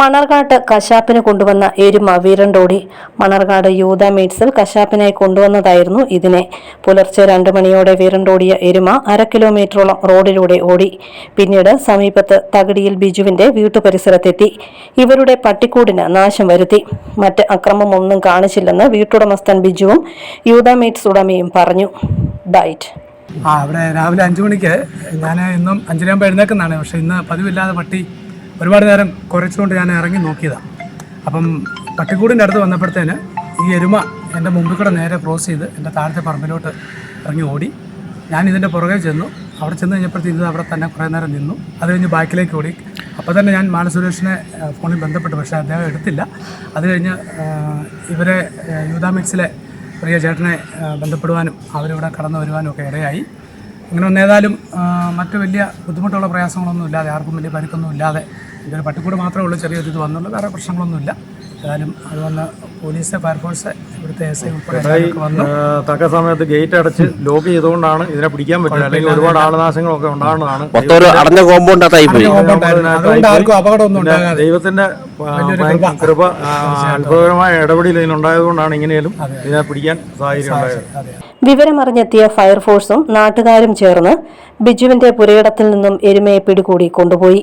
മണർകാട്ട് കശാപ്പിന് കൊണ്ടുവന്ന എരുമ വീരണ്ടോടി. മണർകാട് യൂത മീറ്റ്സിൽ കശാപ്പിനായി കൊണ്ടുവന്നതായിരുന്നു ഇതിനെ. പുലർച്ചെ രണ്ട് മണിയോടെ വീരണ്ടോടിയ എരുമ അര കിലോമീറ്ററോളം റോഡിലൂടെ ഓടി. പിന്നീട് സമീപത്ത് തകടിയിൽ ബിജുവിന്റെ വീട്ടുപരിസരത്തെത്തി. ഇവരുടെ പട്ടിക്കൂടിന് നാശം വരുത്തി. മറ്റ് അക്രമമൊന്നും കാണിച്ചില്ലെന്ന് വീട്ടുടമസ്ഥൻ ബിജുവും യൂത മീറ്റ്സ് ഉടമയും പറഞ്ഞു. ഡൈറ്റ് ആ അവിടെ രാവിലെ അഞ്ചു മണിക്ക് ഞാൻ ഇന്നും അഞ്ചരയാകുമ്പോൾ എഴുന്നേക്കുന്നതാണ്. പക്ഷേ ഇന്ന് പതിവില്ലാതെ പട്ടി ഒരുപാട് നേരം കുറച്ചുകൊണ്ട് ഞാൻ ഇറങ്ങി നോക്കിയതാണ് അപ്പം പട്ടിക്കൂടിന്റെ അടുത്ത് വന്നപ്പോഴത്തേന് ഈ എരുമ എന്റെ മുമ്പിൽ കൂടെ നേരെ ക്രോസ് ചെയ്ത് എന്റെ താഴത്തെ പറമ്പിലോട്ട് ഇറങ്ങി ഓടി. ഞാൻ ഇതിന്റെ പുറകെ ചെന്നു. അവിടെ ചെന്ന് കഴിഞ്ഞപ്പോഴത്തേക്ക് ഇത് അവിടെ തന്നെ കുറേ നേരം നിന്നു. അത് കഴിഞ്ഞ് ബാക്കിലേക്ക് ഓടി. അപ്പോൾ തന്നെ ഞാൻ മാനസുരേഷിനെ ഫോണിൽ ബന്ധപ്പെട്ടു പക്ഷേ അദ്ദേഹം എടുത്തില്ല. അത് കഴിഞ്ഞ് ഇവരെ യൂതാമിക്സിലെ പ്രിയ ചേട്ടനെ ബന്ധപ്പെടുവാനും അവരിവിടെ കടന്നു വരുവാനും ഒക്കെ ഇടയായി. ഇങ്ങനെ വന്നേതായാലും മറ്റു വലിയ ബുദ്ധിമുട്ടുള്ള പ്രയാസങ്ങളൊന്നും ഇല്ലാതെ ആർക്കും വലിയ പരുക്കൊന്നും ഇല്ലാതെ ഇതൊരു പട്ടിക്കൂട് മാത്രമേ ഉള്ളൂ ചെറിയൊരു ഇത് വന്നുള്ളൂ വേറെ പ്രശ്നങ്ങളൊന്നുമില്ല. ഏതായാലും അത് വന്ന് പോലീസ് ഫയർഫോഴ്സ് ഇവിടുത്തെ എസ് ഐ ഉൾപ്പെടെ തക്ക സമയത്ത് ഗേറ്റ് അടച്ച് ലോക്ക് ചെയ്തുകൊണ്ടാണ് ഇതിനെ പിടിക്കാൻ പറ്റില്ല അല്ലെങ്കിൽ ഒരുപാട് ആളനാശങ്ങളൊക്കെ ഉണ്ടാകുന്നതാണ്. ഒരു അടഞ്ഞ ആർക്കും അപകടമൊന്നും ഉണ്ടാകാതെ. ദൈവത്തിന്റെ കൃപ. അത്ഭുതകരമായ ഇടപെടൽ ഇതിനുണ്ടായതുകൊണ്ടാണ് ഇങ്ങനെയും ഇതിനെ പിടിക്കാൻ സാഹചര്യം ഉണ്ടായത്. വിവരമറിഞ്ഞെത്തിയ ഫയർഫോഴ്സും നാട്ടുകാരും ചേർന്ന് ബിജുവിന്റെ പുരയിടത്തിൽ നിന്നും എരുമയെ പിടികൂടി കൊണ്ടുപോയി.